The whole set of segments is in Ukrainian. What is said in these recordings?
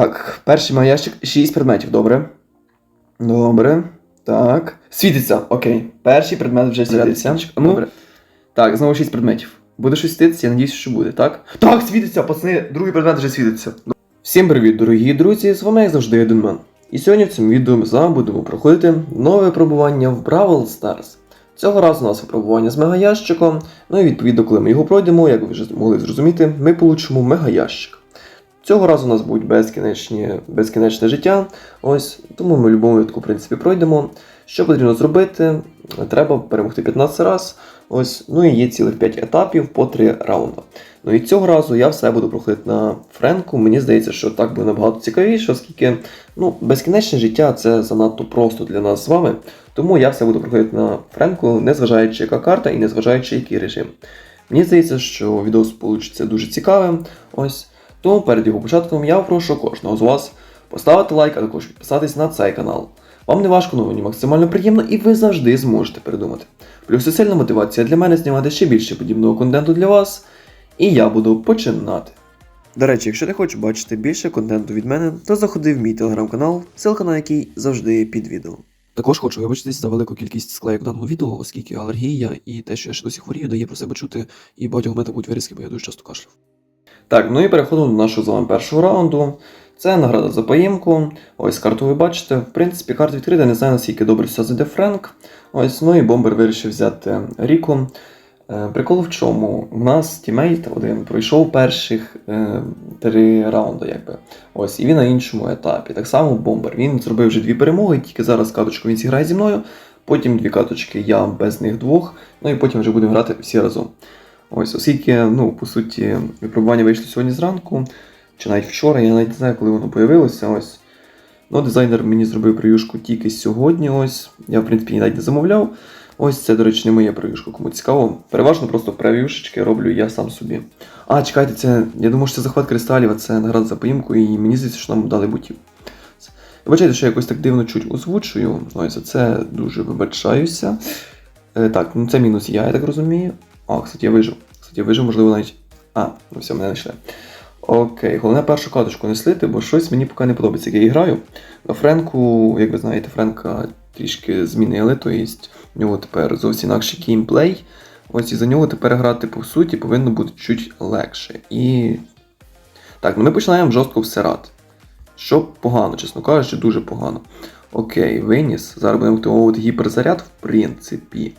Так, перший має ящик 6 предметів, добре. Добре. Так. Світиться, окей. Перший предмет вже світиться. Ну, Добре. так, знову 6 предметів. Буде щось світитися, я надіюсь, що буде, так? Так, світиться, пацани, другий предмет вже світиться. Всім привіт, дорогі друзі! З вами як завжди Еденман. І сьогодні в цьому відео ми з вами будемо проходити нове випробування в Бравл Stars. Цього разу у нас випробування з мегаящиком. Ну і відповідно, коли ми його пройдемо, як ви вже могли зрозуміти, ми получимо мегаящик. Цього разу у нас будуть безкінечні, безкінечне життя. Ось, тому ми в будь-якому випадку, в принципі, пройдемо. Що потрібно зробити? Треба перемогти 15 разів. Ось, ну і є цілих 5 етапів по 3 раунди. Ну і цього разу я все буду проходити на Френку. Мені здається, що так буде набагато цікавіше, оскільки ну, безкінечне життя це занадто просто для нас з вами. Тому я все буду проходити на Френку, незважаючи яка карта і незважаючи який режим. Мені здається, що відео вийде дуже цікавим. Ось. Тому перед його початком я прошу кожного з вас поставити лайк, а також підписатись на цей канал. Вам не важко, але мені максимально приємно і ви завжди зможете придумати. Плюс це сильна мотивація для мене знімати ще більше подібного контенту для вас. І я буду починати. До речі, якщо ти хочеш бачити більше контенту від мене, то заходи в мій телеграм-канал, ссылка на який завжди під відео. Також хочу вибачитись за велику кількість склеїк в даному відео, оскільки алергія і те, що я ще досі хворію, дає про себе чути, і багатьох мене будуть вирізки, бо я дуже часто кашляв. Так, ну і переходимо до нашого з вами першого раунду. Це награда за поїмку. Ось карту ви бачите. В принципі, карта відкрита, не знаю наскільки добре все зайде Френк. Ось, ну і бомбер вирішив взяти Ріку. Е, Прикол в чому? У нас тімейт один пройшов перших е, три раунди, якби. Ось, і він на іншому етапі. Так само бомбер. Він зробив вже дві перемоги, тільки зараз каточку він зіграє зі мною. Потім дві каточки я без них двох. Ну і потім вже будемо грати всі разом. Ось, оскільки, ну, по суті, випробування вийшло сьогодні зранку, чи навіть вчора, я навіть не знаю, коли воно появилося. Ось. Ну, дизайнер мені зробив прев'юшку тільки сьогодні. Ось. Я, в принципі, навіть не замовляв. Ось це, до речі, не моя прев'юшка, кому цікаво. Переважно просто прев'юшечки роблю я сам собі. А, чекайте, це. Я думаю, що це захват кристалів, а це награда за поїмку, і мені здається, що нам дали бутів. Вибачайте, що я якось так дивно чуть озвучую. Ось за це дуже вибачаюся. Е, так, ну це мінус я, я так розумію. А, кстати, я вижив. Я вижив, можливо, навіть. А, ну все, мене знайшли. Окей, головне першу каточку не слити, бо щось мені поки не подобається, як я граю. На Френку, як ви знаєте, Френка трішки змінили, то є в нього тепер зовсім інакший геймплей. Ось і за нього тепер грати по суті повинно бути чуть легше. І. Так, ну ми починаємо жорстко всирати. Що погано, чесно кажучи, дуже погано. Окей, виніс. Зараз будемо активовувати гіперзаряд, в принципі.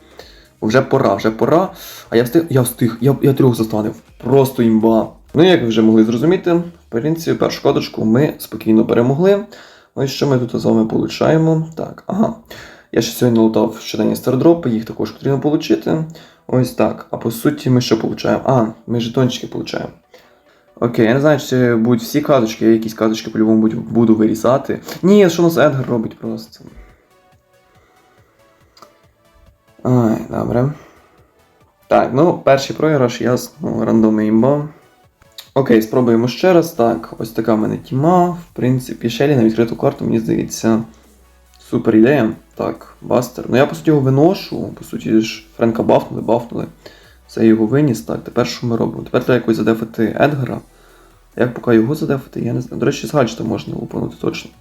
Вже пора, вже пора. А я встиг, я встиг, я, я трьох застанив. Просто імба. Ну, як ви вже могли зрозуміти, в принципі, першу каточку ми спокійно перемогли. Ось що ми тут з вами получаємо. Так, ага. Я ще сьогодні лутав щоденні стардропи, їх також потрібно отримати. Ось так. А по суті, ми що получаємо? А, ми жетончики получаємо. Окей, я не знаю, чи будуть всі каточки, я якісь каточки по-любому буду вирізати. Ні, що у нас Едгар робить просто. Ай, добре. Так, ну, перший програш, ясно, рандомний імба. Окей, спробуємо ще раз. Так, ось така в мене тіма. В принципі, Шелі на відкриту карту, мені здається, супер ідея. Так, бастер. Ну я по суті його виношу. По суті ж Френка бафнули, бафнули. Це його виніс. Так, тепер що ми робимо? Тепер треба якось задефати Едгара. Як поки його задефати, я не знаю. До речі, з можна упонути точно.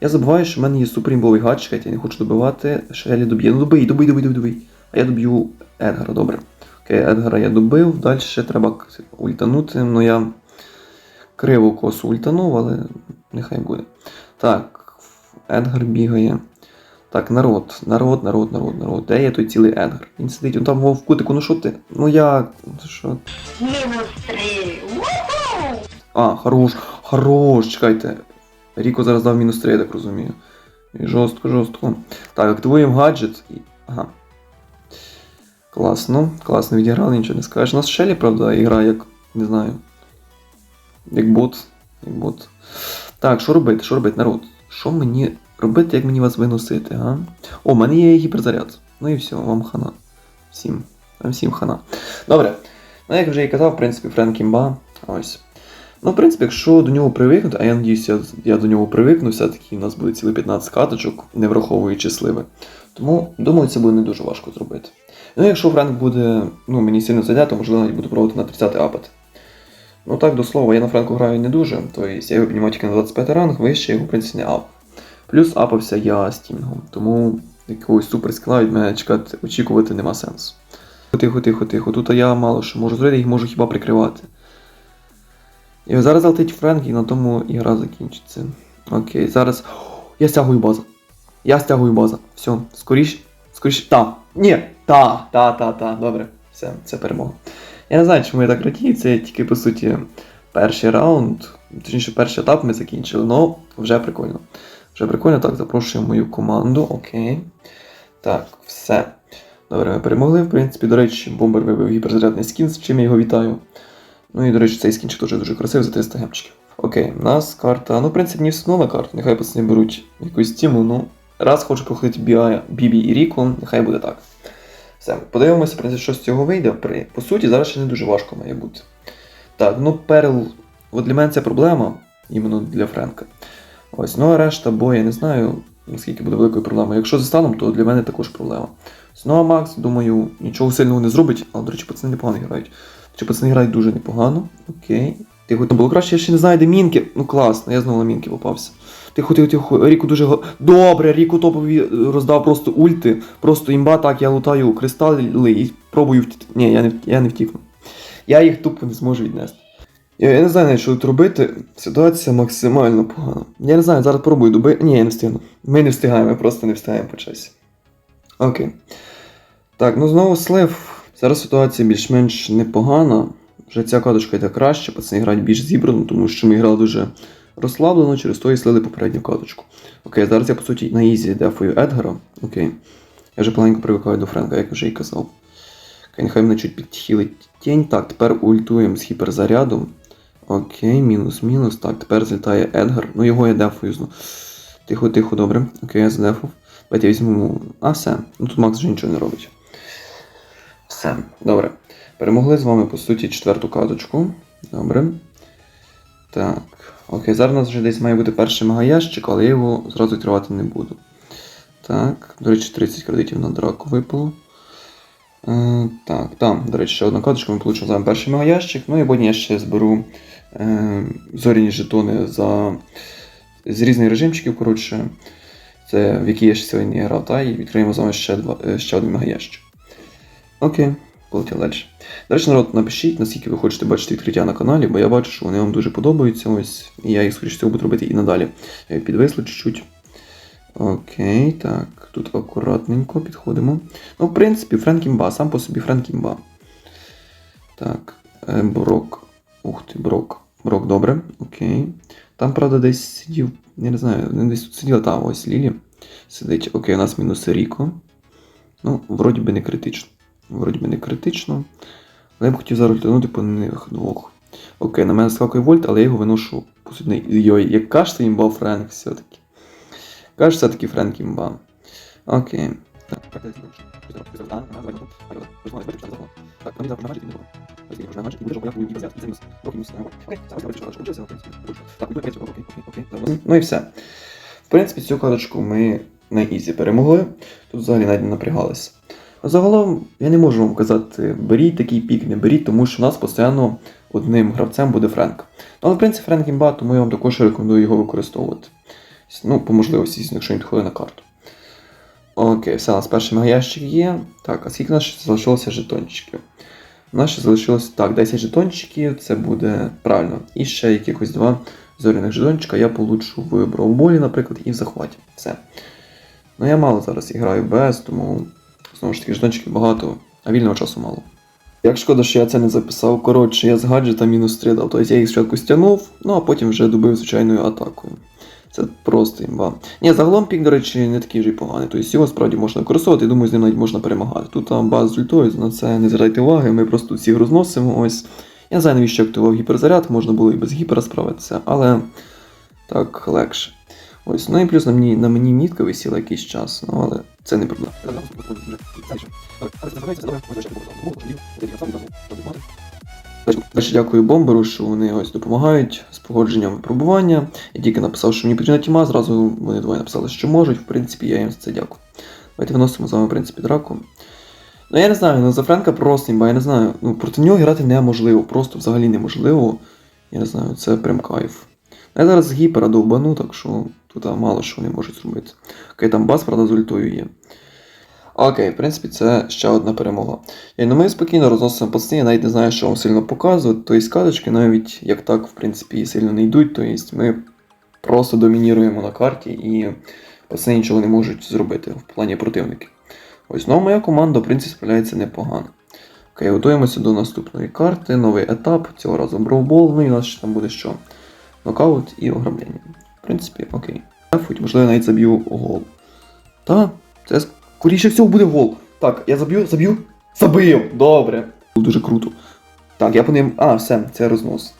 Я забуваю, що в мене є суперімбовий гаджет, я не хочу добивати. Шелі доб'є. Ну добий, добий, добий, добий, добий. А я доб'ю Едгара, добре. Окей, Едгара я добив, далі ще треба ультанути, ну я криво косу ультанув, але нехай буде. Так, Едгар бігає. Так, народ, народ, народ, народ, народ. Де є той цілий Едгар? Він сидить, он там в кутику, ну що ти? Ну як? Що? Мінус три. А, хорош, хорош, чекайте. Ріко зараз дав мінус 3, я так розумію. Жорстко, жорстко. Так, активуємо гаджет. Ага. Класно, класно відіграли, нічого не скажеш. У нас Шелі, правда, грає як. не знаю. Як бот. Як бот. Так, що робити? Що робити, народ? Що мені робити, як мені вас виносити, а? О, в мене є гіперзаряд. Ну і все, вам хана. Всім. Вам всім хана. Добре. Ну, як вже і казав, в принципі, Френк імба. Ось. Ну, в принципі, якщо до нього привикнути, а я надіюся, я, я до нього привикну, все-таки у нас буде цілий 15 каточок, не враховуючи сливи. Тому, думаю, це буде не дуже важко зробити. Ну, якщо Френк буде, ну, мені сильно зайде, то можливо навіть буду пробувати на 30 апат. Ну так, до слова, я на Френку граю не дуже, тобто я його піднімав тільки на 25 ранг, вище його, в принципі, не ап. Плюс апався я стінгом, тому якогось суперскіла від мене чекати, очікувати нема сенсу. Тихо, тихо, тихо. Тут я мало що можу зробити, їх можу хіба прикривати. І зараз залетить Френк і на тому ігра закінчиться. Окей, зараз. Я стягую базу. Я стягую базу. Все, скоріш. Скоріш. Та. Ні. Та, та, та, та. Добре. Все, це перемога. Я не знаю, чому я так радію, це тільки по суті перший раунд. Точніше, перший етап ми закінчили, але вже прикольно. Вже прикольно, так, запрошуємо мою команду, окей. Так, все. Добре, ми перемогли. В принципі, до речі, бомбер вибив гіперзарядний скін, з чим я його вітаю. Ну і, до речі, цей скінчик теж дуже красивий за 300 гемчиків. Окей, у нас карта. Ну, в принципі, мені все одно на. Нехай пацани беруть якусь тіму. Ну, раз хочу проходити Бібі і Ріку, нехай буде так. Все, подивимося, в принципі, що з цього вийде. По суті, зараз ще не дуже важко має бути. Так, ну перл. От для мене це проблема, іменно для Френка. Ось, ну а решта, бо я не знаю, наскільки буде великою проблемою. Якщо за станом, то для мене також проблема. Ну а Макс, думаю, нічого сильного не зробить, але, до речі, пацани непогано грають. Чи пацани грають дуже непогано. Окей. Тихо, там було краще, я ще не знаю, де мінки. Ну класно, я знову на мінки попався. Тихо, тихо, тихо. Ріку дуже Добре, Ріку топові е, роздав просто ульти. Просто імба, так, я лутаю кристали і пробую втікти. Ні, я не, я не втікну. Я їх тупо не зможу віднести. Я, я не знаю, що тут робити. Ситуація максимально погана. Я не знаю, зараз пробую доби. Ні, я не встигну. Ми не встигаємо, ми просто не встигаємо по часі. Окей. Так, ну знову слив. Зараз ситуація більш-менш непогана. Вже ця каточка йде краще, пацани грають більш зібрано, тому що ми грали дуже розслаблено, через то і слили попередню каточку. Окей, зараз я по суті на ізі дефою Едгара. Окей. Я вже планенько привикаю до Френка, як вже і казав. Окей, нехай мене чуть підхилить тінь. Так, тепер ультуємо з гіперзаряду. Окей, мінус, мінус. Так, тепер злітає Едгар. Ну його я дефую знову. Тихо, тихо, добре. Окей, я задефав. Давайте я візьму. А, все. Ну тут Макс вже нічого не робить. Все, добре. Перемогли з вами, по суті, четверту каточку. Добре. Так. Окей, зараз у нас вже десь має бути перший мегаящик, але я його зразу відкривати не буду. Так, до речі, 30 кредитів на драку випало. Е, так, там, до речі, ще одна каточка, ми получимо з вами перший мегаящик. Ну і потім я ще зберу е, зоряні жетони за... з різних режимчиків, коротше. Це в які я ще сьогодні грав, та, і відкриємо з вами ще, два, е, ще один мегаящик. Окей, полетіли далі. До речі, народ, напишіть, наскільки ви хочете бачити відкриття на каналі, бо я бачу, що вони вам дуже подобаються. Ось, і я їх, скоріше всього, буду робити і надалі. Підвисло чуть-чуть. Окей, так, тут акуратненько підходимо. Ну, в принципі, Френкімба, сам по собі Френкімба. Так, е, Брок. Ух ти, Брок. Брок, добре, окей. Там, правда, десь сидів, я не знаю, десь тут сиділа, там ось Лілі. Сидить. Окей, у нас мінус Ріко. Ну, вроді би не критично. Вроді би не критично. Але я б хотів зараз лютанути по них двох. Окей, на мене скакує вольт, але я його виношу по суті. не- Йой, як кажете, імба Френк все-таки. Каже, все-таки Френк імба. Окей. Ну і все. В принципі, цю карточку ми на ізі перемогли. Тут взагалі навіть не напрягалися. Загалом, я не можу вам казати, беріть такий пік, не беріть, тому що у нас постійно одним гравцем буде Френк. Ну, але в принципі Френк імба, тому я вам також рекомендую його використовувати. Ну, по можливості, якщо він підходить на карту. Окей, все, у нас перший мегаящик є. Так, а скільки у нас ще залишилося жетончиків? У нас ще залишилось так, 10 жетончиків, це буде правильно. І ще якихось два зоряних жетончика я получу в броуболі, наприклад, і в захваті. Все. Ну я мало зараз граю без, тому знову ж таки жетончиків багато, а вільного часу мало. Як шкода, що я це не записав. Коротше, я з гаджета мінус 3 дав. Тобто я їх спочатку стягнув, ну а потім вже добив звичайною атакою. Це просто імба. Ні, загалом пік, до речі, не такий вже й поганий. Тобто його справді можна використовувати, думаю, з ним навіть можна перемагати. Тут там база з ультою, на це не звертайте уваги, ми просто тут всіх розносимо. Ось. Я не знаю, навіщо активував гіперзаряд, можна було і без гіпера справитися, але так легше. Ось, ну і плюс на мені, на мені мітка висіла якийсь час, ну але це не проблема. Далі дякую бомберу, що вони ось допомагають з погодженням випробування. Я тільки написав, що мені потрібна тіма, зразу вони двоє написали, що можуть. В принципі, я їм за це дякую. Давайте виносимо з вами, в принципі, драку. Ну я не знаю, ну за Френка просто імба, я не знаю. Ну проти нього грати неможливо, просто взагалі неможливо. Я не знаю, це прям кайф. Ну, Я зараз гіпера довбану, так що тут мало що вони можуть зробити. Окей, там бас, правда, з ультою є. Окей, в принципі, це ще одна перемога. І ну ми спокійно розносимо пацани, я навіть не знаю, що вам сильно показувати. Тобто каточки навіть як так, в принципі, сильно не йдуть. Тобто ми просто домініруємо на карті і пацани нічого не можуть зробити в плані противників. Ось, ну моя команда, в принципі, справляється непогано. Окей, готуємося до наступної карти, новий етап, цього разу бровбол, ну і у нас ще там буде що? Нокаут і ограблення. В принципі, окей. Футь, можливо, я навіть заб'ю гол. Та, це скоріше всього буде гол. Так, я заб'ю, заб'ю. Забив! Добре. Дуже круто. Так, я по ним. А, все, це рознос.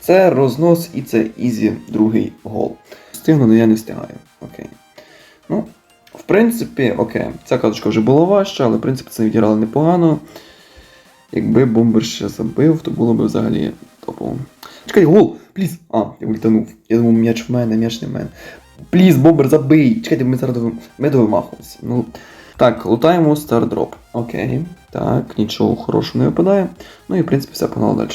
Це рознос і це ізі другий гол. Встигну, але я не встигаю. Окей. Ну, в принципі, окей. Ця каточка вже була важча, але в принципі це відіграли непогано. Якби бомбер ще забив, то було б взагалі топово. Чекай, гол! Пліз! А, я ультанув. Я думав, м'яч в мене, м'яч не в мене. Пліз, бомбер, забий! Чекайте, ми зараз ми довимахувалися. Ну, так, лутаємо стардроп. Окей. Так, нічого хорошого не випадає. Ну і в принципі все погнало далі.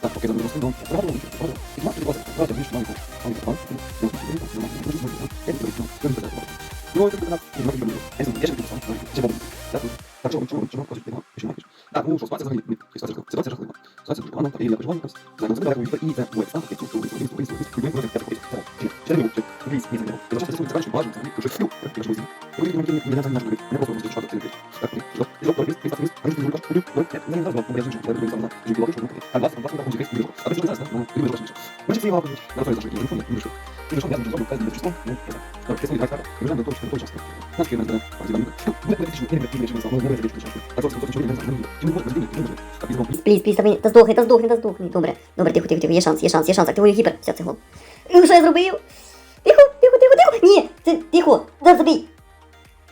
Так, окей, забив розкидом. Так, ну що, ситуація взагалі, ні, ситуація жахлива. Ситуація жахлива. Ситуація дуже погана, і я переживаю якраз. Знаю, забираю його і це моє стан, який тут, тут, тут, тут, тут, тут, тут, тут, тут, Ще не мовчи, пліз, ні, не Я зараз це заканчую, бажаю, це вже флю, я живу зі. Ви будете мені не знати, не просто не чувати цей Так, ні, жо, жо, пліз, пліз, пліз, пліз, пліз, пліз, пліз, пліз, пліз, не знаю, я жінку, я люблю сам на жінку, лапшу, а вас, вас, вас, вас, вас, а ви що знаєте, ну, ви дуже Ми ж всі лапи, на твоє зашити, я не вийшов. 50 Та здохни, та здохни, та здохни. Добре, добре, тихо, тихо, тихо, є шанс, є шанс, є шанс. Активую гіпер. Все, це гол. Ну, що я зробив? Тихо, тихо, тихо, тихо. Ні, ти, тихо, да, забій.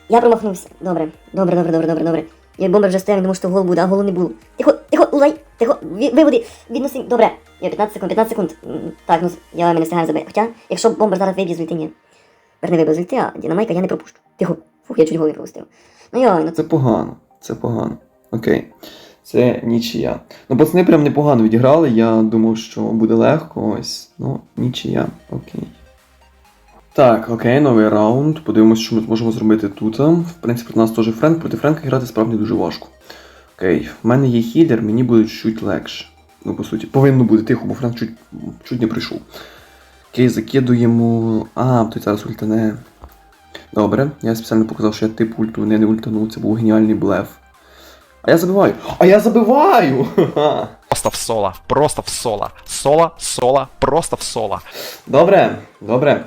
Я промахнувся. Добре, добре, добре, добре, добре, добре. Я бомбер вже стояв, думав, що гол буде, а голу не було. Тихо, тихо, улай, тихо, виводи, відноси. Добре. Я 15 секунд, 15 секунд. Так, ну я мене встигаю забити. Хоча, якщо бомбер зараз виб'є з ні. Верни виб'є з а динамайка я не пропущу. Тихо. Фух, я чуть голову пропустив. Ну йой, ну це погано, це погано. Окей. Це нічия. Ну, пацани прям непогано відіграли. Я думав, що буде легко. Ось. Ну, нічия. Окей. Так, окей, новий раунд. Подивимось, що ми зможемо зробити тут. В принципі, у нас теж Френк. Проти Френка грати справді дуже важко. Окей, в мене є хілер, мені буде чуть легше. Ну, по суті, повинно бути тихо, бо Френк чуть, чуть не прийшов. Окей, закидуємо. А, той зараз ультане. Добре, я спеціально показав, що я тип ульту не, не ультанув, це був геніальний блеф. А я забиваю! А я забиваю! Просто в соло, просто в соло. Соло, соло, просто в соло. Добре, добре.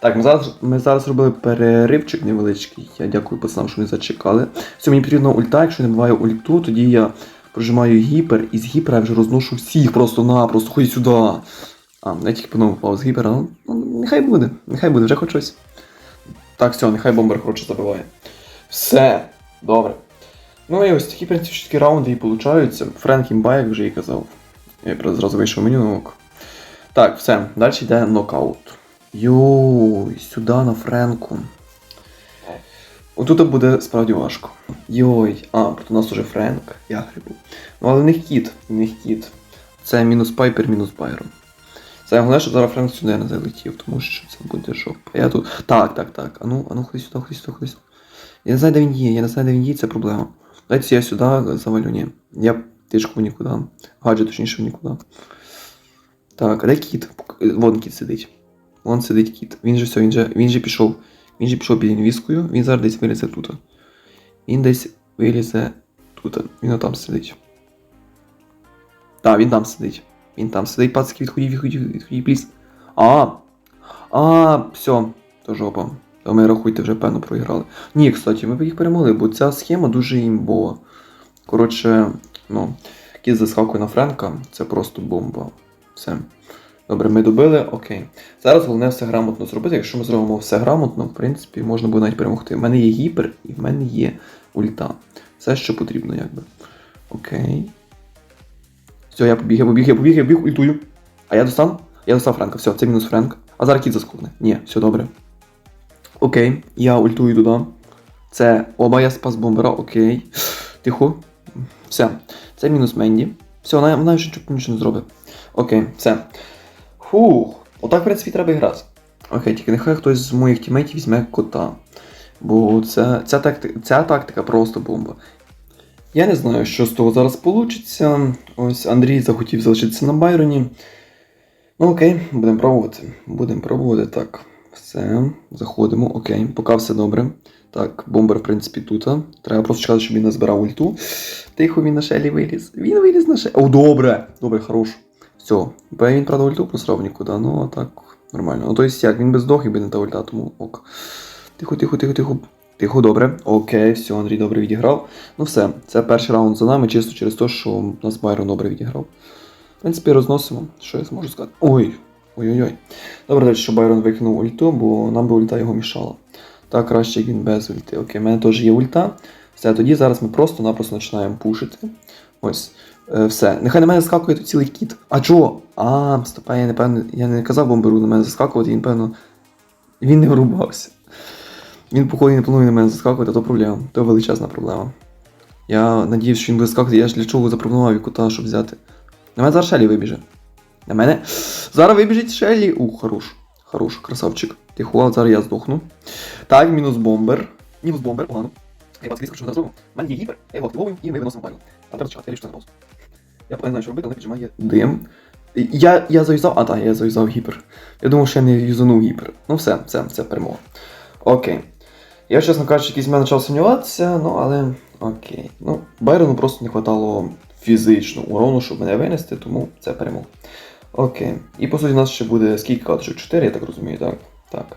Так, ми зараз, ми зараз робили переривчик невеличкий. Я дякую пацанам, що вони зачекали. Все, мені потрібна ульта, якщо не буває ульту, тоді я прожимаю гіпер, і з гіпера я вже розношу всіх просто-напросто, ходіть сюди. А, я тільки по-новому впав з гіпера, ну, ну нехай буде, нехай буде, вже хоч щось. Так, все, нехай бомбер коротше забиває. Все, добре. Ну і ось такі, принципі, раунди і получаються. Френк імба, як вже і казав. Я зразу вийшов меню на ок. Так, все, далі йде нокаут. Йой, сюди на Френку. Отут буде справді важко. Йой, а, проти нас уже Френк, я грибу. Ну але в них кіт, в них кіт. Це мінус пайпер, мінус байрон. Це головне, щоб зараз Френк сюди не залетів, тому що це буде жопа. Я тут. Так, так, так. Ану, ану, ходи сюди, ходи сюди, ходи сюди. Я не знаю, де він є, я не знаю, де він є, це проблема. Дайте я сюди завалю, ні. Я тишку нікуди. Гаджет точніше в нікуди. Так, а де кіт? Вон кіт сидить. Вон сидить кіт. Він же все, він же, він же пішов. Він же пішов під інвіскою, він зараз десь вилізе тут. Він десь вилізе тут. Він отам сидить. Так, він там сидить. Він там сидить, пацки, відходіть, відходіть, відходіть, пліз. А! А, все, то жопа. То ми рахуйте, вже певно проіграли. Ні, кстати, ми б їх перемогли, бо ця схема дуже імбова. Коротше, ну, кіт заскакує на Френка, це просто бомба. Все. Добре, ми добили, окей. Зараз головне все грамотно зробити. Якщо ми зробимо все грамотно, в принципі, можна буде навіть перемогти. У мене є гіпер і в мене є ульта. Все, що потрібно, якби. Окей. Все, я побіг, я побіг, я побіг, я побіг, ультую. А я достану? Я достав Френка, все, це мінус Френк. А зараз кіт заскокне. Ні, все добре. Окей, я ультую туди. Це оба я спас бомбера, окей. Тихо. Все. Це мінус Менді. Все, вона, вона нічого- нічого не зробить. Окей, все. Фух. Отак, в принципі, треба і грати. Окей, тільки нехай хтось з моїх тімейтів візьме кота. Бо це, ця, тактика, ця тактика просто бомба. Я не знаю, що з того зараз вийде. Ось Андрій захотів залишитися на Байроні. Ну окей, будемо пробувати. Будемо пробувати. Так. Все, заходимо, окей, поки все добре. Так, бомбер, в принципі, тут. Треба просто чекати, щоб він назбирав ульту. Тихо, він на шелі виліз. Він виліз на шелі. О, добре! Добре, хорош. Все. Бо він, правда, ульту просрав нікуди, ну а так, нормально. Ну, то есть як, він без дох, якби не та ульта, тому ок. Тихо, тихо, тихо, тихо. Тихо, добре. Окей, все, Андрій добре відіграв. Ну все, це перший раунд за нами, чисто через те, що нас Байрон добре відіграв. В принципі, розносимо. Що я зможу сказати? Ой. Ой-ой-ой. Добре, далі, що Байрон викинув ульту, бо нам би ульта його мішала. Так, краще як він без ульти. Окей, в мене теж є ульта. Все, тоді зараз ми просто-напросто починаємо пушити. Ось. Е, все. Нехай на мене заскакує тут цілий кіт. А чого? А, стопа, я не певно, я не казав бомберу на мене заскакувати, він, певно. Він не врубався. Він, походу, не планує на мене заскакувати, то проблема. То величезна проблема. Я надіюсь, що він буде скакати, я ж для чого запропонував і кота, щоб взяти. На мене зараз Шелі вибіже. На мене. Зараз вибіжить Шелі. Ух, хорош. Хорош, красавчик. Тихо, а зараз я здохну. Так, мінус бомбер. Мінус бомбер, погано. Я вас що зараз зробимо. У мене є гіпер, я його активовую і ми виносимо пальну. Там треба чекати, я лише на. Я поки не знаю, що робити, але піджимає дим. Я, я зав'язав, а так, я зав'язав гіпер. Я думав, що я не юзанув гіпер. Ну все, все, це перемога. Окей. Я, чесно кажучи, якийсь мене почав сумніватися, ну але окей. Ну, Байрону просто не хватало фізично урону, щоб мене винести, тому це перемога. Окей. І по суті, у нас ще буде скільки каточок? 4, я так розумію, так? Так.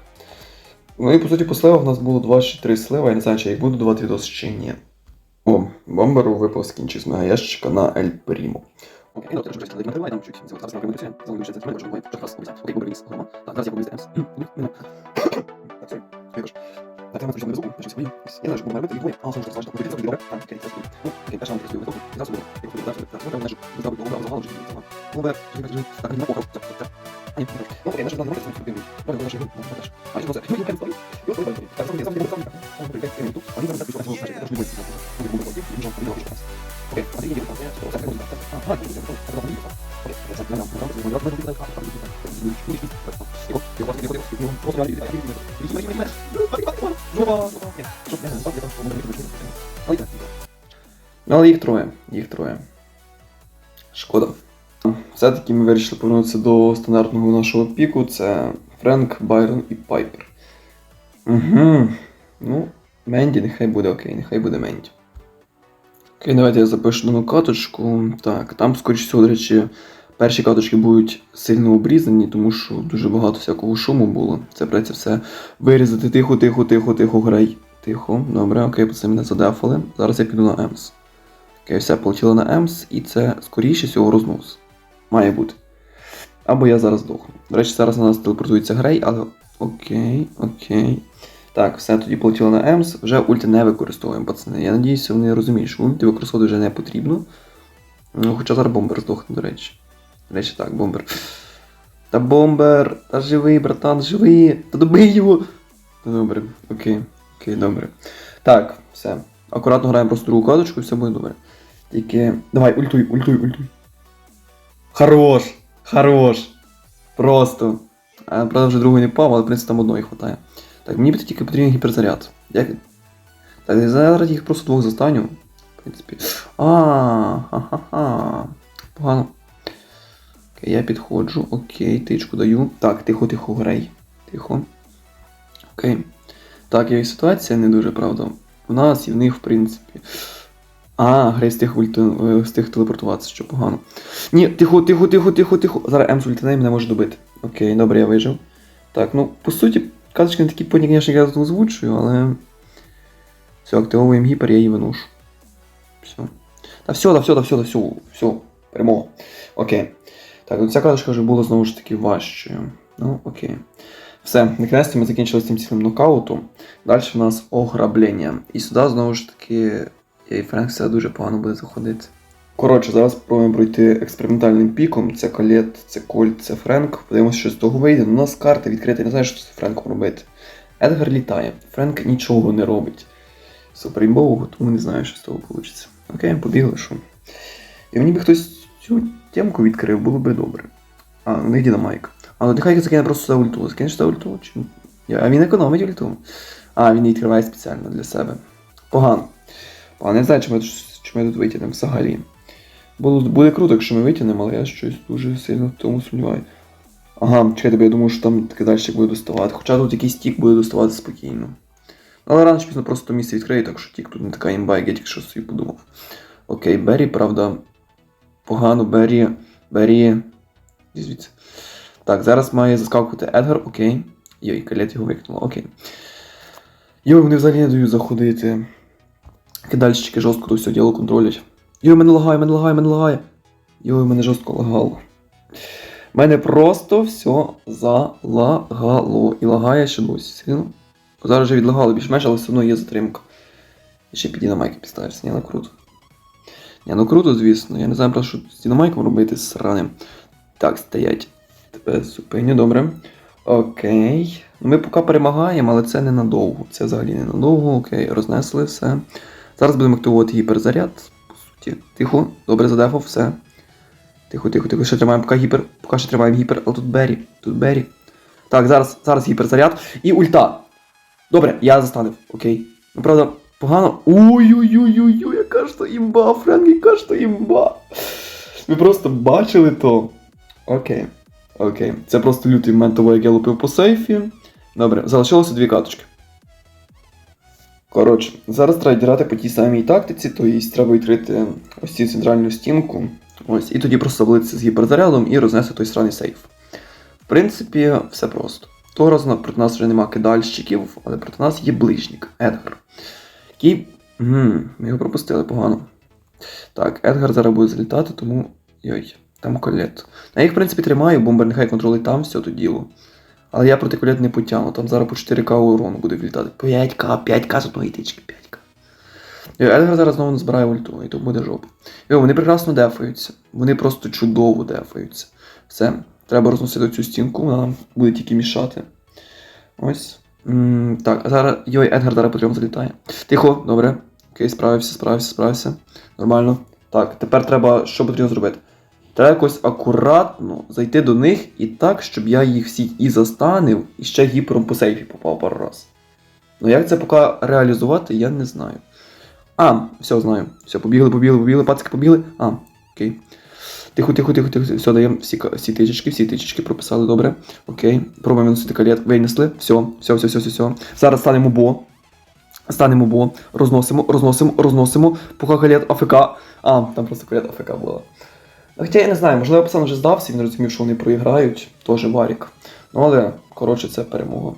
Ну і по суті, по сливах у нас було 2 чи 3 слива, я не знаю, чи їх буду давати відос чи ні. О, бомберу випав скінчик з мегаящика на Ель Прімо. Окей, ну, там чуть зараз ще це окей, я спочатку не звуку, щось свої. Я знаю, що бомбер вибити, і двоє, а, саме, що це важливо, це добре, так, окей, це скільки. Ну, окей, перша раунд я свою високу, і зараз буду, я буду, зараз, так, ну, треба, знаєш, зробити бомбер, загал, загал. Бомбер, що він каже, так, він на похороб, так, так. А, ні, ну, окей, вона не робить, це Добре, наша група, наша. А, що це? Ну, я стою. Я стою, так, сам, сам, сам, сам, сам, окей, я тут. А він зараз пішов, значить, я ж не буду, я буду ходити, він же не робить раз. Окей, а ти їдеш, я що, так, так, так, а, так, так, так, так, так, Окей, я це, я, я, я, я, я, я, так, так, так, Його, його, його, його, просто реально, я, я, я, я, я, Жопа, жопа, ні, щоб я не знав, я там, по-моєму, не вийшло. Але так, Ну, але їх троє, їх троє. Шкода. Все-таки ми вирішили повернутися до стандартного нашого піку. Це Френк, Байрон і Пайпер. Угу. Ну, Менді, нехай буде окей, нехай буде Менді. Окей, давайте я запишу дану каточку. Так, там, скоріш всього, до речі, перші каточки будуть сильно обрізані, тому що дуже багато всякого шуму було. Це придеться все вирізати. Тихо, тихо, тихо, тихо, грай. Тихо, добре, окей, пацани мене задефали. Зараз я піду на Емс. Окей, все, полетіло на Емс, і це скоріше всього рознос. Має бути. Або я зараз здохну. До речі, зараз на нас телепортується Грей, але. Окей, окей. Так, все, тоді полетіло на Емс. Вже ульти не використовуємо, пацани. Я надіюся, вони розуміють, що ульти використовувати вже не потрібно. Ну, хоча зараз бомбер здохне, до речі. Речі, так, бомбер. Та бомбер! Та живий, братан, живий! Та добий його! Та добре, окей, окей, добре. Так, все. Акуратно граємо просто другу карточку і все буде добре. Тільки. Давай, ультуй, ультуй, ультуй. Хорош! Хорош! Просто. А, правда, вже другий не пав, але в принципі там одної хватає. Так, мені тільки потрібен гіперзаряд. Як... Так, я зараз їх просто двох застаню. В принципі. А, ха-ха-ха. Погано. Окей, я підходжу. Окей, тичку даю. Так, тихо, тихо, грей. Тихо. Окей. Так, і ситуація не дуже, правда. У нас і в них, в принципі. А, грей ульти... е, встиг телепортуватися, що погано. Ні, тихо, тихо, тихо, тихо, тихо. Зараз Емс ультиней мене може добити. Окей, добре, я вижив. Так, ну, по суті, казочки не такі потні, звісно, я тут озвучую, але. Все, активовуємо гіпер, я її виношу. Все. Та все, та все, та все, та все, все, перемога. Окей. Так, ну ця карточка вже була знову ж таки важчою. Ну, окей. Все, наконець ми закінчили з цим цілим нокаутом. Далі в нас ограблення. І сюди знову ж таки, і Френк все дуже погано буде заходити. Коротше, зараз спробуємо пройти експериментальним піком. Це Колет, це Кольт, це Френк. Подивимося, що з того вийде. У нас карти відкриті, не знаю, що з Френком робити. Едгар літає. Френк нічого не робить. Супер тому не знаю, що з того вийде. Окей, побігли, що. І мені би хтось цю темку відкрив, було би добре. А, у них Дінамайк. А ну нехай закине просто за ульту. Закинеш за ульту? Чи... А він економить ульту. А, він її відкриває спеціально для себе. Погано. Погано, не знаю, чи ми, чи ми тут витягнемо взагалі. Було, буде круто, якщо ми витягнемо, але я щось дуже сильно в тому сумніваю. Ага, чекайте, бо я думаю, що там таке далі буде доставати. Хоча тут якийсь тік буде доставати спокійно. Але рано чи пізно просто місце відкриє, так що тік тут не така імба, як я собі подумав. Окей, Беррі, правда. Погано, Беррі. Беррі. Звідси. Так, зараз має заскакувати Едгар, окей. Йой, калет його викинула, окей. Йой, вони взагалі не дають заходити. Кидальщики жорстко то все діло контролять. Йой, мене лагає, мене лагає, мене лагає. Йой, мене жорстко лагало. Мене просто все залагало. І лагає ще досі. Зараз вже відлагало більш-менш, але все одно є затримка. І ще під дінамайки підставився. Ні, ну круто. Ні, ну круто, звісно. Я не знаю просто, що з дінамайком робити сраним. Так, стоять. Тебе зупиню, добре. Окей. Ну, Ми поки перемагаємо, але це ненадовго. Це взагалі ненадовго. Окей, рознесли все. Зараз будемо активувати гіперзаряд. По суті. Тихо, добре задефав, все. Тихо, тихо, тихо. Ще тримаємо поки гіпер. Поки ще тримаємо гіпер, але тут Беррі. Тут Беррі. Так, зараз, зараз гіперзаряд. І ульта. Добре, я застанив. Окей. Ну, правда, погано. Ой-ой-ой-ой-ой, яка ж то імба, Френк, яка ж то імба. Ви просто бачили то. Окей. Окей. Це просто лютий момент того, як я лупив по сейфі. Добре, залишилося дві каточки. Коротше, зараз треба дірати по тій самій тактиці, то є треба відкрити ось цю центральну стінку. Ось, і тоді просто влитися з гіперзарядом і рознести той сраний сейф. В принципі, все просто. Того разу проти нас вже нема кидальщиків, але проти нас є ближнік Едгар. Мгм, ми його пропустили погано. Так, Едгар зараз буде залітати, тому. Йой, там колет. Я їх, в принципі, тримаю, бомбер нехай контролить там все то діло. Але я проти колет не потягну, там зараз по 4К урону буде влітати. 5К, 5К з одної тички, 5К. Йой, Едгар зараз знову не збирає ульту, і то буде жопа. Йо, вони прекрасно дефаються. Вони просто чудово дефаються. Все, треба розносити цю стінку, вона нам буде тільки мішати. Ось. М, так, а зараз. Йой, Едгар зараз по залітає. Тихо, добре. Окей, справився, справився, справився. Нормально. Так, тепер треба. Що потрібно зробити? Треба якось акуратно зайти до них і так, щоб я їх всіх і застанив, і ще гіпером по сейфі попав пару раз. Ну як це поки реалізувати, я не знаю. А, все, знаю. Все, побігли, побігли, побігли, пацики побігли. А, окей. Тихо, тихо, тихо, тихо. Все, даємо всі, всі тичечки, всі тичечки прописали, добре. Окей. Пробуємо носити калет. Винесли. Все, все, все, все, все, все. Зараз станемо бо. Станемо бо. Розносимо, розносимо, розносимо. Поки калет АФК. А, там просто калет АФК була. Хоча я не знаю, можливо, пацан вже здався, він розумів, що вони проіграють. Теж варік. Ну, але, коротше, це перемога.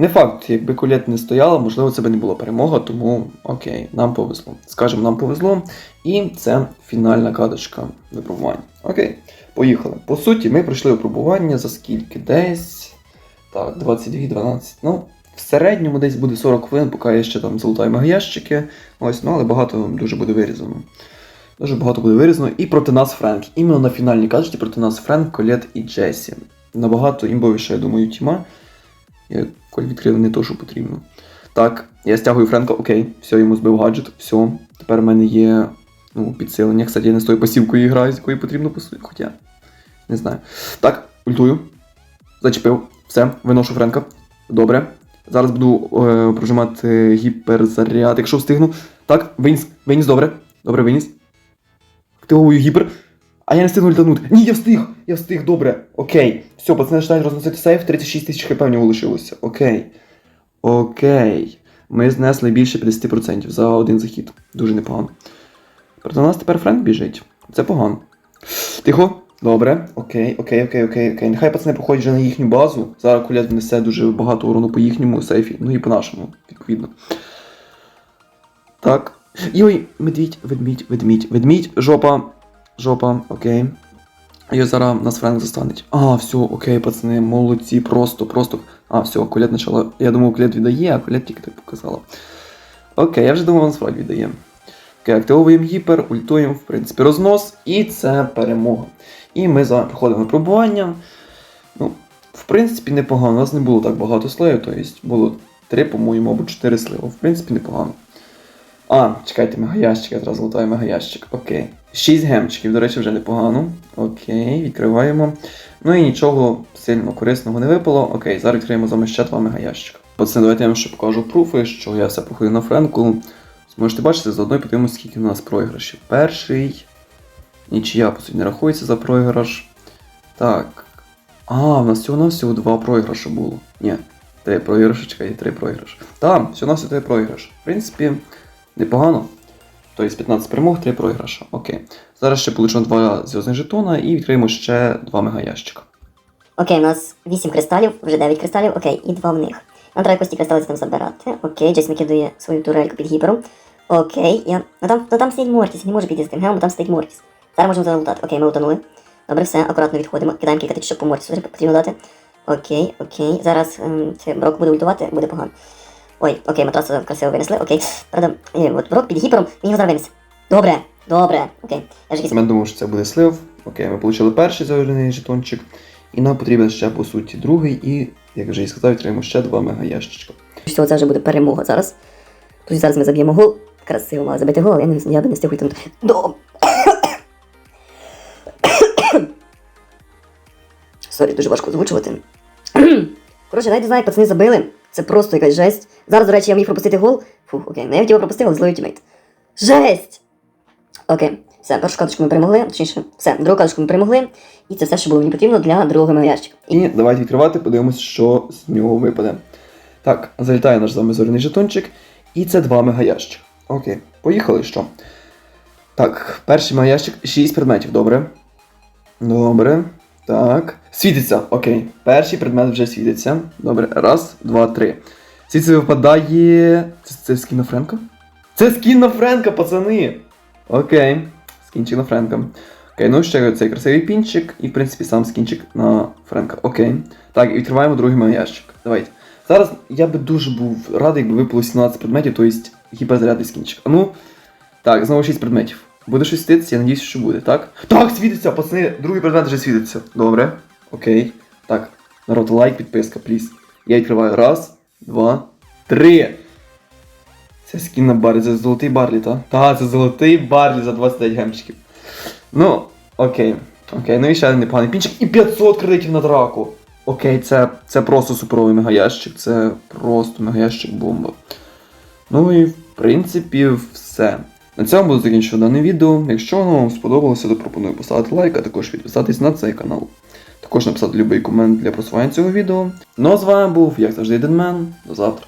Не факт, якби колет не стояла, можливо, це би не була перемога, тому окей, нам повезло. Скажемо, нам повезло. І це фінальна кадочка випробування. Окей, поїхали. По суті, ми пройшли випробування за скільки? Десь. Так, 22-12. Ну, в середньому десь буде 40 хвилин, поки я ще там залутаю магіящики. Ось, ну але багато дуже буде вирізано. Дуже багато буде вирізано. І проти нас Френк. Іменно на фінальній кадочці проти нас Френк, Колет і Джесі. Набагато імбовіше, я думаю, тіма. Я коль відкрив не то, що потрібно. Так, я стягую Френка, окей, все, йому збив гаджет, все. Тепер в мене є ну, підсилення. Кстати, я не з тою пасівкою граю, з якою потрібно по суті. Хоча. Не знаю. Так, ультую. Зачепив. Все, виношу Френка. Добре. Зараз буду е, прожимати гіперзаряд, якщо встигну. Так, виніс, виніс, добре. Добре, виніс. Активую гіпер. А я не встигну літанути. Ні, я встиг! Я встиг, добре. Окей. Все, пацани починають розносити сейф, 36 тисяч хп в нього лишилося. Окей. Окей. Ми знесли більше 50% за один захід. Дуже непогано. Проти нас тепер Френк біжить. Це погано. Тихо. Добре. Окей, окей, окей, окей, окей. Нехай пацани проходять вже на їхню базу. Зараз кулят внесе дуже багато урону по їхньому сейфі, ну і по нашому, відповідно. Так. Йой, медвідь, ведмідь, ведмідь, ведмідь, жопа. Жопа, окей. І зараз нас Френк застанеть. А, все, окей, пацани, молодці, просто, просто. А, все, колет почала. Я думав, колет віддає, а колет тільки так показала. Окей, я вже думав, насправді віддає. Окей, активовуємо гіпер, ультуємо, в принципі, рознос, і це перемога. І ми з вами проходимо випробування. Ну, в принципі, непогано. У нас не було так багато слоїв, тобто було 3, по-моєму, або 4 сливи. В принципі, непогано. А, чекайте, мегаящик, я зараз лутаю мегаящик. Окей. 6 гемчиків, до речі, вже непогано. Окей, відкриваємо. Ну і нічого сильно корисного не випало. Окей, зараз відкриємо з вами ще два мегаящика. Пацани, давайте я вам ще покажу пруфи, що я все проходив на френку. Зможете бачити, заодно і подивимося, скільки у нас програшів. Перший. Нічия, по суті, не рахується за програш. Так. А, в нас всього на всього два програші було. Ні, три програші, чекайте, три програші. Так, всього на всього три програші. В принципі, непогано. Тобто 15 перемог, 3 програші. Окей. Зараз ще получимо два зв'язних жетона і відкриємо ще два мегаящика. Окей, у нас 8 кристалів, вже 9 кристалів, окей, і 2 в них. Нам треба якось ті кристали там забирати. Окей, Джейс накидує свою турельку під гіпером. Окей, я. Ну там, ну там стоїть Мортіс, не можу піти з тим гемом, там стоїть Мортіс. Зараз можемо залутати. Окей, ми утонули. Добре, все, акуратно відходимо. Кидаємо кілька тичок по Мортісу, потрібно дати. Окей, окей. Зараз ем, це Брок буде ультувати, буде погано. Ой, окей, матраса красиво винесли, окей. Правда, е, от Брок під гіпером, він його зараз винесе. Добре, добре, окей. Я ж якийсь думав, що це буде слив. Окей, ми отримали перший завжений жетончик. І нам потрібен ще, по суті, другий, і, як вже і сказав, відкриємо ще два мегаящичка. Всього це вже буде перемога зараз. Тож зараз ми заб'ємо гол. Красиво мали забити гол, але я, не, я би не встиг ультанути. До... Сорі, дуже важко озвучувати. Коротше, навіть знаю, пацани забили. Це просто якась жесть. Зараз, до речі, я міг пропустити гол. Фух, окей, ну я хотів пропустив, але злий ультимейт. Жесть! Окей, все, першу каточку ми перемогли, точніше, все, другу каточку ми перемогли. І це все, що було мені потрібно для другого мегаящика. І давайте відкривати, подивимось, що з нього випаде. Так, залітає наш з вами жетончик. І це два мегаящик. Окей, поїхали що? Так, перший мегаящик 6 предметів, добре. Добре. Так. Світиться, окей. Перший предмет вже світиться. Добре. Раз, два, три. Звідси випадає. Це, це скін на Френка? Це скін на Френка, пацани! Окей. Скінчик на Френка. Окей, ну ще цей красивий пінчик, і в принципі сам скінчик на Френка. Окей. Так, і відкриваємо другий мегаящик. Давайте. Зараз я би дуже був радий, якби випало 17 предметів, тобто гіперзарядний скінчик. А ну. Так, знову 6 предметів. Буде щось світитися, я надіюсь, що буде, так? Так, світиться, пацани, другий предмет вже світиться. Добре. Окей. Так, народ, лайк, підписка, пліз. Я відкриваю. Раз, два, три. Це скін на барлі, це золотий барлі, так? Так, це золотий барлі за 29 гемчиків. Ну, окей. Окей, ну і ще один непоганий пінчик. І 500 кредитів на драку. Окей, це, це просто суперовий мегаящик, це просто мегаящик бомба. Ну і в принципі все. На цьому буду закінчувати дане відео. Якщо воно вам сподобалося, то пропоную поставити лайк, а також підписатись на цей канал. Також написати будь-який комент для просування цього відео. Ну а з вами був, як завжди, Денмен. До завтра.